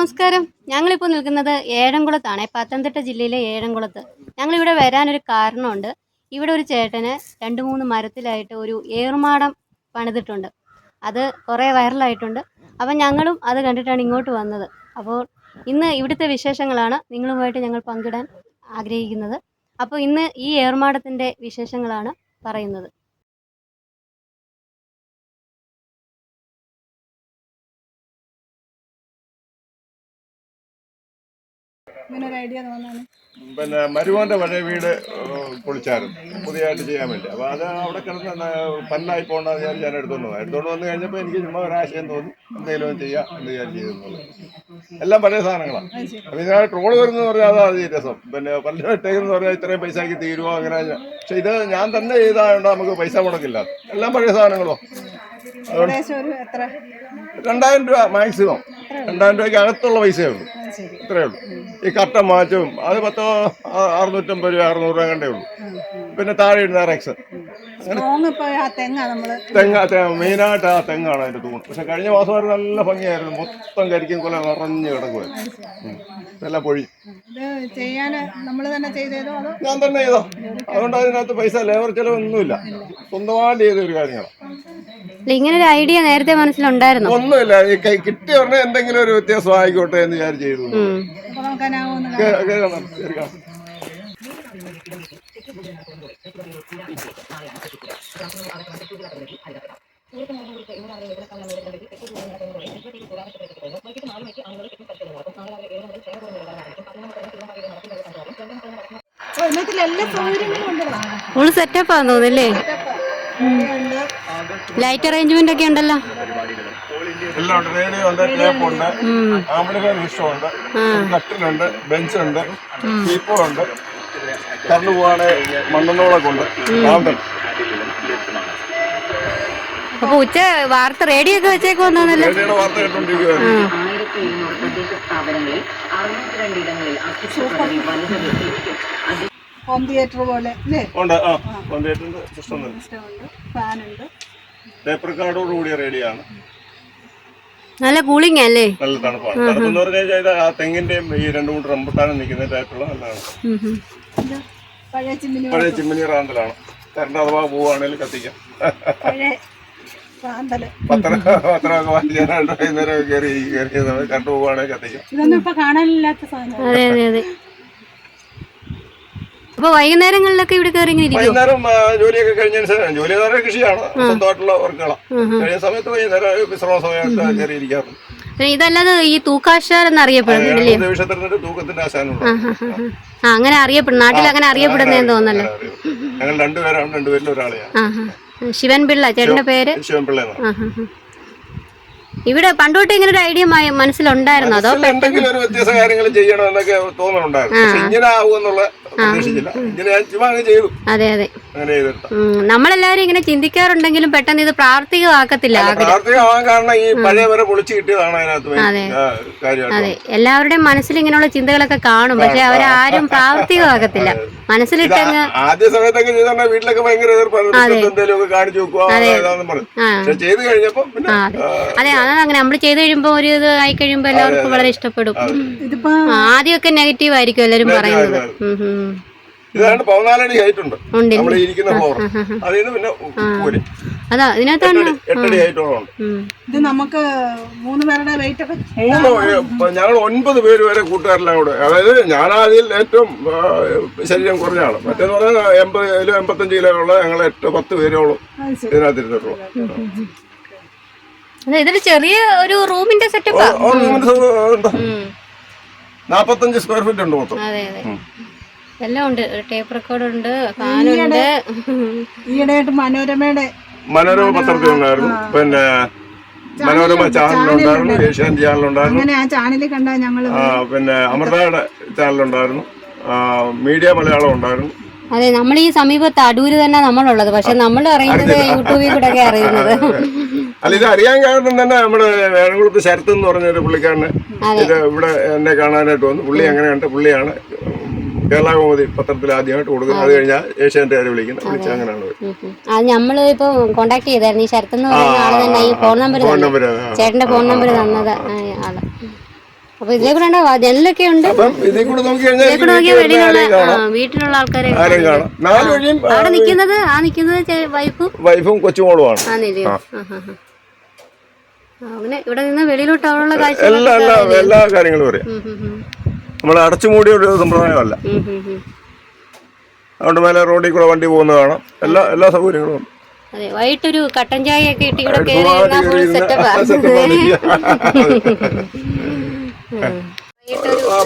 നമസ്കാരം. ഞങ്ങളിപ്പോൾ നിൽക്കുന്നത് ഏഴംകുളത്താണ് പത്തനംതിട്ട ജില്ലയിലെ ഏഴംകുളത്ത്. ഞങ്ങളിവിടെ വരാനൊരു കാരണമുണ്ട്. ഇവിടെ ഒരു ചേട്ടന് രണ്ട് മൂന്ന് മരത്തിലായിട്ട് ഒരു ഏറുമാടം പണിതിട്ടുണ്ട്. അത് കുറേ വൈറലായിട്ടുണ്ട്. അപ്പം ഞങ്ങളും അത് കണ്ടിട്ടാണ് ഇങ്ങോട്ട് വന്നത്. അപ്പോൾ ഇന്ന് ഇവിടുത്തെ വിശേഷങ്ങളാണ് നിങ്ങളുമായിട്ട് ഞങ്ങൾ പങ്കിടാൻ ആഗ്രഹിക്കുന്നത്. അപ്പോൾ ഇന്ന് ഈ ഏറുമാടത്തിന്റെ വിശേഷങ്ങളാണ് പറയുന്നത്. ഇങ്ങനെ ഒരു ഐഡിയ തോന്നാണ് പിന്നെ മരുമോന്റെ പഴയ വീട് പൊളിച്ചായിരുന്നു. പുതിയതായിട്ട് ചെയ്യാൻ വേണ്ടി. അപ്പോൾ അത് അവിടെ കിടന്ന് പല്ലായി പന്നായി പോകണ്ടെന്ന് ഞാൻ ഞാൻ എടുത്തോണ്ട് വന്നു എടുത്തോണ്ട് വന്നു കഴിഞ്ഞപ്പോൾ എനിക്ക് ചുമ്മാ ഒരാശയം തോന്നി. എന്തെങ്കിലും ചെയ്യാം എന്ന് ഞാൻ ചെയ്തെന്നുള്ളത് എല്ലാം പഴയ സാധനങ്ങളാണ് അപ്പോൾ ഇതിനാ ട്രോൾ വരുന്നത് പറഞ്ഞാൽ അതാ ഈ രസം. പിന്നെ പല ഇട്ടേക്കെന്ന് പറഞ്ഞാൽ ഇത്രയും പൈസക്ക് തീരുമോ അങ്ങനെ പക്ഷെ ഇത് ഞാൻ തന്നെ ചെയ്തായതുകൊണ്ട് നമുക്ക് പൈസ മുടക്കില്ല. എല്ലാം പഴയ സാധനങ്ങളോ. രണ്ടായിരം രൂപ മാക്സിമം രണ്ടായിരം രൂപയ്ക്ക് അകത്തുള്ള പൈസയേ ഉള്ളൂ. ഇത്രയേ ഉള്ളൂ. ഈ കട്ട മാറ്റവും അത് പത്തോ അറുന്നൂറ്റമ്പത് രൂപ അറുന്നൂറ് രൂപ കണ്ടേ ഉള്ളൂ. പിന്നെ താഴെ ഇടുന്ന റെക്സ്. തെങ്ങാ മെയിനായിട്ട് ആ തെങ്ങാണ് അതിന്റെ തൂണ്. പക്ഷെ കഴിഞ്ഞ മാസം വരെ നല്ല ഭംഗിയായിരുന്നു. മൊത്തം കരിക്കും കൊല നിറഞ്ഞു കിടക്കുമായിരുന്നു നല്ല പൊഴി. ഞാൻ തന്നെ ചെയ്തോ അതുകൊണ്ട് അതിനകത്ത് പൈസ ലേബർ ചെലവൊന്നുമില്ല. സ്വന്തമായിട്ട് ചെയ്ത ഒരു കാര്യങ്ങളാണ് അല്ല ഇങ്ങനെ ഒരു ഐഡിയ നേരത്തെ മനസ്സിലുണ്ടായിരുന്നു? ഒന്നുമില്ല. ഈ കൈ കിട്ടിയ ഉടനെ എന്തെങ്കിലും ഒരു വ്യത്യാസം ആയിക്കോട്ടെ എന്ന് ഞാൻ ചെയ്തു അപ്പൊ നോക്കാനാവുന്ന കേ- കേൾക്കണം, കേൾക്കണം. എല്ലാ സൗകര്യങ്ങളും ഉണ്ടല്ലോ ഫുൾ സെറ്റപ്പാന്ന് തോന്നുന്നല്ലേ ലൈറ്റ് അറേഞ്ച്മെന്റ് ഒക്കെ ഉണ്ടല്ലോ. എല്ലാം ഉണ്ട്. റേഡിയോ ഉണ്ട് ടേപ്പ് ഉണ്ട് ആംബുലൻസ് കറണ്ട് മണ്ണെണ്ണോളൊക്കെ അപ്പൊ ഉച്ച വാർത്ത റേഡിയോ ഒക്കെ വെച്ചേക്ക് അധ്യക്ഷ ഹോം തിയേറ്റർ പോലെ ഉണ്ട് ഉണ്ട് ഫാനുണ്ട് ടേപ്പ് റെക്കോർഡോട് കൂടിയ റേഡിയാണ്. നല്ല കൂളിംഗ് അല്ലേ? നല്ല തണുപ്പാണ്. തണുപ്പെന്ന് പറഞ്ഞു കഴിഞ്ഞാൽ ആ തെങ്ങിന്റെയും ഈ രണ്ട് മൂന്ന് റംബുട്ടാനും നിൽക്കുന്ന ടൈപ്പുള്ള നല്ലതാണ്. പഴയ ചിമ്മിനി റാന്തലാണ്. കറണ്ട് അഥവാ പോവുകയാണെങ്കിൽ കത്തിക്കാം. വൈകുന്നേരം കയറി കയറി കറണ്ട് പോവുകയാണെങ്കിൽ കത്തിക്കാം. ഇതൊന്നും ഇപ്പൊ കാണാനില്ലാത്ത സാധനം അതെ അതെ അതെ. അപ്പൊ വൈകുന്നേരങ്ങളിലൊക്കെ ഇവിടെ കയറി വൈകുന്നേരം ജോലിയൊക്കെ കഴിഞ്ഞ ജോലി കൃഷിയാണ്. സ്വന്തമായിട്ടുള്ള വർക്കുകളാണ് കഴിഞ്ഞ സമയത്ത് വൈകുന്നേരം വിശ്രമ സമയത്ത് കയറി ഇരിക്കാറുണ്ട്. പിന്നെ ഇതല്ലാതെ ഈ തൂക്കാശാർ എന്നറിയപ്പെടുന്നില്ലേ ആ അങ്ങനെ അറിയപ്പെടും. നാട്ടിൽ അങ്ങനെ അറിയപ്പെടുന്നതെന്ന് തോന്നല്ലോ ശിവൻ പിള്ള ചേട്ടന്റെ പേര്? ഇവിടെ പണ്ടോട്ട് ഇങ്ങനെ ഒരു ഐഡിയ മനസ്സിലുണ്ടായിരുന്നു? അതോ എന്തെങ്കിലും ഒരു വ്യത്യസ്ത കാര്യങ്ങൾ ചെയ്യണം എന്നൊക്കെ തോന്നുന്നുണ്ടായിരുന്നു ഇങ്ങനെ ആവുമെന്നുള്ള പ്രതീക്ഷിച്ചില്ല ഇങ്ങനെ ഞാൻ ചുമ്മാ അങ്ങ് ചെയ്തു. അതെ അതെ. ചെയ്തിട്ട്. ഇങ്ങനെ ചിന്തിക്കാറുണ്ടെങ്കിലും പെട്ടെന്ന് ഇത് പ്രാവർത്തികമാക്കത്തില്ല അതിനകത്ത് അതെ. എല്ലാവരുടെയും മനസ്സിൽ ഇങ്ങനെയുള്ള ചിന്തകളൊക്കെ കാണും. പക്ഷെ അവരാരും പ്രാവർത്തികമാകത്തില്ല മനസ്സിലിട്ടങ്ങ് ആദ്യ സമയത്തൊക്കെ ചെയ്തോണ്ടാ വീട്ടിലൊക്കെ ഭയങ്കര അതെ. അതെ. അതാണ് അങ്ങനെ. നമ്മൾ ചെയ്ത് കഴിയുമ്പോ ഒരു ഇത് ആയി കഴിയുമ്പോ എല്ലാവർക്കും വളരെ ഇഷ്ടപ്പെടും. ആദ്യമൊക്കെ നെഗറ്റീവ് ആയിരിക്കും എല്ലാരും പറയുന്നത്. ഇതാണ്ട് പതിനാലടി ഹൈറ്റ് ഉണ്ട്. നമ്മൾ ഇരിക്കുന്ന ഫ്ലോർ അതിൽ നിന്ന് പിന്നെ അതാ ഇതിനകത്താണ് എട്ടടി ഹൈറ്റോളം ഉണ്ട് ഇത് നമുക്ക് മൂന്ന് പേരുടെ വെയിറ്റ് ഒക്കെ മൂന്ന് ഞങ്ങൾ ഒൻപത് പേര് വരെ കൂട്ടുകാരെല്ലാം കൂടെ. അതായത് ഞാൻ അതിൽ ഏറ്റവും ശരീരം കുറഞ്ഞ ആൾ മറ്റേന്ന് പറഞ്ഞാൽ എൺപത് കിലോ എൺപത്തഞ്ച് കിലോ ഉള്ള ഞങ്ങൾ എട്ട് പത്ത് പേരോളം. ഇതിനകത്ത് ഇരുന്നിട്ടുള്ളൂ ഇതൊരു ചെറിയ ഒരു റൂമിന്റെ സെറ്റപ്പ് നാപ്പത്തഞ്ച് സ്ക്വയർ ഫീറ്റ് ഉണ്ട് മൊത്തം. അതെ അതെ. എല്ലാം ഉണ്ട് ടേപ്പ് റെക്കോർഡ് ഉണ്ട് ഫാനുണ്ട്. ഈയിടെയായിട്ട് മനോരമയുടെ മനോരമ പത്രത്തിലുണ്ടായിരുന്നു. പിന്നെ മനോരമ ചാനലുണ്ടായിരുന്നു ഏഷ്യാൻ ചാനലുണ്ടായിരുന്നു അങ്ങനെ ആ ചാനലിൽ കണ്ട ഞങ്ങൾ പിന്നെ അമൃതയുടെ ചാനലുണ്ടായിരുന്നു മീഡിയ മലയാളം ഉണ്ടായിരുന്നു. അതെ നമ്മൾ ഈ സമീപത്ത് അടൂര് തന്നെ നമ്മളുള്ളത്. പക്ഷെ നമ്മൾ അറിയുന്നത് യൂട്യൂബിൽ കൂടെ ഒക്കെ അറിയുന്നത് അല്ല ഇത് അറിയാൻ കാരണം തന്നെ നമ്മുടെ വേണംകുളത്ത് ശരത്ത് എന്ന് പറഞ്ഞൊരു പുള്ളിക്കാരന് ഇത് ഇവിടെ എന്നെ കാണാനായിട്ട് വന്നു. പുള്ളി അങ്ങനെ കണ്ട പുള്ളിയാണ് കേരള കൗമുദി പത്രത്തിൽ ആദ്യമായിട്ട് കൊടുക്കുന്നത്. അത് കഴിഞ്ഞാൽ ഏഷ്യാനെറ്റ് വിളിക്കുന്നത് വിളിച്ച് അങ്ങനെയാണ്. അത് നമ്മൾ ഇപ്പൊ കോണ്ടാക്ട് ചെയ്തായിരുന്നു. ഈ ശരത്ത് എന്ന് പറയുന്ന ആൾ തന്നെ ഈ ഫോൺ നമ്പർ ഫോൺ നമ്പർ ചേട്ടന്റെ ഫോൺ നമ്പർ തന്നത്. ആൾ. അപ്പൊ ഇതിലെ കൂടെ ജനലൊക്കെ ഉണ്ട്. ഇതിൽ കൂടെ നോക്കി വെളിയിലുള്ള വീട്ടിലുള്ള ആൾക്കാരെ നാല് ആ, അവിടെ നിക്കുന്നത് ആ നിക്കുന്നത് വൈഫും? വൈഫും കൊച്ചുമോളുമാണ്. അങ്ങനെ ഇവിടെ നിന്ന് വെളിയിലോട്ട് അവളുള്ള കാഴ്ച എല്ലാ എല്ലാ എല്ലാ കാര്യങ്ങളും അറിയാം. നമ്മൾ അടച്ചുമൂടിയ ഒരു സമ്പ്രദായമല്ല. അതുകൊണ്ട് മേലെ റോഡിൽ കൂടെ വണ്ടി പോകുന്നത് കാണാം. എല്ലാ എല്ലാ സൗകര്യങ്ങളും ഉണ്ട്. വൈകിട്ടൊരു കട്ടൻ ചായ ഒക്കെ ഇട്ട് ഇവിടെ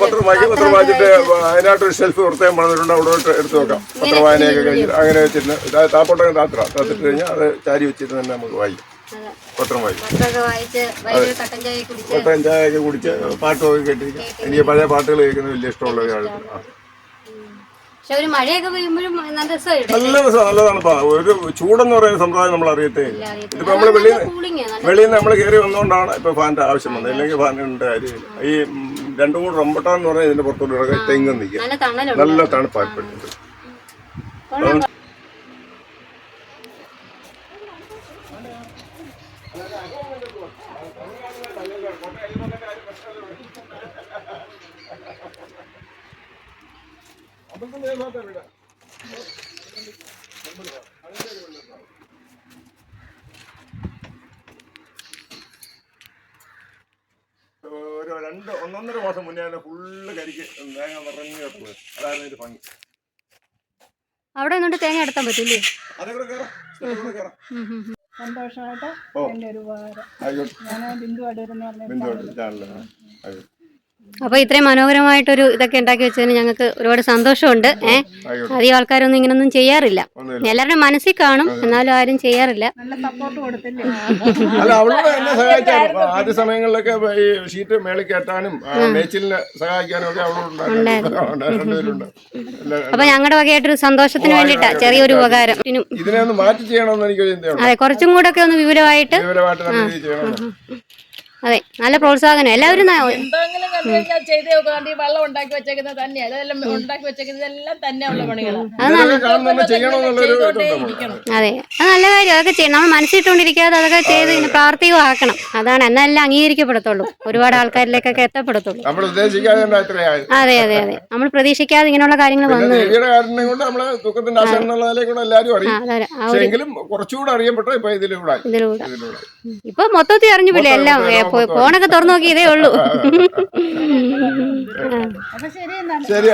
പത്രം വായിച്ചിട്ട് അതിനായിട്ടൊരു ഷെൽഫ് അവിടെ എടുത്തു വെക്കാം. കഴിഞ്ഞിട്ട് അങ്ങനെ വെച്ചിരുന്ന്. താപ്പോട്ടം താത്ര താത്തിട്ട് കഴിഞ്ഞാൽ അത് ചാരി വെച്ചിട്ട് തന്നെ നമുക്ക് വായിക്കും. പത്രം വായിക്കും കട്ടൻ ചായ ചായയൊക്കെ കുടിച്ച് പാട്ടൊക്കെ കേട്ടിരിക്കും. എനിക്ക് പഴയ പാട്ടുകൾ കേൾക്കുന്നത് വലിയ ഇഷ്ടമുള്ള പെയ്യുമ്പോഴും നല്ല രസമായിട്ട് നല്ല രസം നല്ല തണുപ്പാ ഒരു ചൂടെന്ന് പറയുന്ന സമ്പ്രദായം നമ്മൾ അറിയത്തേ ഇല്ല. ഇതിപ്പോ നമ്മൾ വെളിയിൽ വെളിയിൽ നിന്ന് നമ്മൾ കയറി വന്നുകൊണ്ടാണ് ഇപ്പൊ ഫാനിന്റെ ആവശ്യം വന്നത്. ഇല്ലെങ്കിൽ ഫാനിന്റെ കാര്യമില്ല ഈ രണ്ടു മൂന്ന് റംബട്ടാൻ എന്ന് പറഞ്ഞാൽ ഇതിന്റെ പുറത്തോട്ട് തെങ്ങും നിൽക്കുക നല്ല തണുപ്പാണ് ഇപ്പോഴത്തെ. ഒരു രണ്ട് ഒന്നൊന്നര മാസം മുന്നേ ഫുള്ള് കരിക്ക് തേങ്ങ നിറഞ്ഞു കിടക്കുന്നത് അതായിരുന്നു ഇത് ഭംഗി. അവിടെ നിന്നിട്ട് തേങ്ങ എടുത്താൻ പറ്റില്ലേ? അതെ കൂടെ കയറാം സന്തോഷമായിട്ട്. എന്റെ ഒരു ഉപകാരം. ഞാൻ ബിന്ദു അടൂർ എന്ന് പറഞ്ഞ ബിന്ദു ചാനലാണ് ആയിക്കോട്ടെ അപ്പൊ ഇത്രയും മനോഹരമായിട്ടൊരു ഇതൊക്കെ ഉണ്ടാക്കി വെച്ചതിന് ഞങ്ങൾക്ക് ഒരുപാട് സന്തോഷമുണ്ട്. ഏഹ് അധികം ആൾക്കാരൊന്നും ഇങ്ങനൊന്നും ചെയ്യാറില്ല. എല്ലാവരുടെ മനസ്സിൽ കാണും എന്നാലും ആരും ചെയ്യാറില്ല. നല്ല സപ്പോർട്ട് കൊടുത്തില്ലേ? അല്ല അവളോട് എന്നെ സഹായിച്ചായിരുന്നു ആദ്യ സമയങ്ങളിലൊക്കെ ഈ ഷീറ്റ് മേളിൽ കെട്ടാനും മേച്ചിലിനെ സഹായിക്കാനും ഒക്കെ അവളോടുണ്ടായിരുന്നു അപ്പൊ ഞങ്ങളുടെ വകയായിട്ടൊരു സന്തോഷത്തിന് വേണ്ടിയിട്ടാ ചെറിയൊരു ഉപകാരം. ഇതിനെ ഒന്ന് മാറ്റി ചെയ്യണമെന്ന് എനിക്ക് ചിന്തയുണ്ട്. അതെ കുറച്ചും കൂടെ ഒക്കെ ഒന്ന് വിപുലമായിട്ട് വിപുലമായിട്ട് ചെയ്യണം. അതെ നല്ല പ്രോത്സാഹനം. എല്ലാവരും എന്തെങ്കിലും കണ്ടു കഴിഞ്ഞാൽ ചെയ്തേ നോക്കാണ്ട് ഈ വെള്ളം ഉണ്ടാക്കി വെച്ചേക്കുന്നത് തന്നെയാണ് അതെല്ലാം ഉണ്ടാക്കി വെച്ചേക്കുന്നത് എല്ലാം തന്നെയുള്ള പണികളാണ് ഇതൊക്കെ കാണുമ്പോൾ ചെയ്യണമെന്നുള്ളൊരു ചെയ്തോണ്ടേ ഇതുണ്ട് ഇരിക്കണം. അതെ അത് നല്ല കാര്യം. അതൊക്കെ ചെയ്യണം. നമ്മൾ മനസ്സിട്ടുകൊണ്ടിരിക്കാതെ അതൊക്കെ ചെയ്ത് ഇങ്ങനെ പ്രാവർത്തികമാക്കണം. അതാണ് എന്നെല്ലാം അംഗീകരിക്കപ്പെടത്തുള്ളൂ. ഒരുപാട് ആൾക്കാരിലേക്കൊക്കെ എത്തപ്പെടത്തുള്ളൂ. അതെ അതെ അതെ. നമ്മൾ പ്രതീക്ഷിക്കാതെ ഇങ്ങനെയുള്ള കാര്യങ്ങൾ വന്ന് ഇതിലൂടെ ഇപ്പൊ മൊത്തത്തിൽ അറിഞ്ഞു പോലെ എല്ലാം ഫോണൊക്കെ തുറന്നു നോക്കിയതേ ഉള്ളൂ. അപ്പൊ ശരി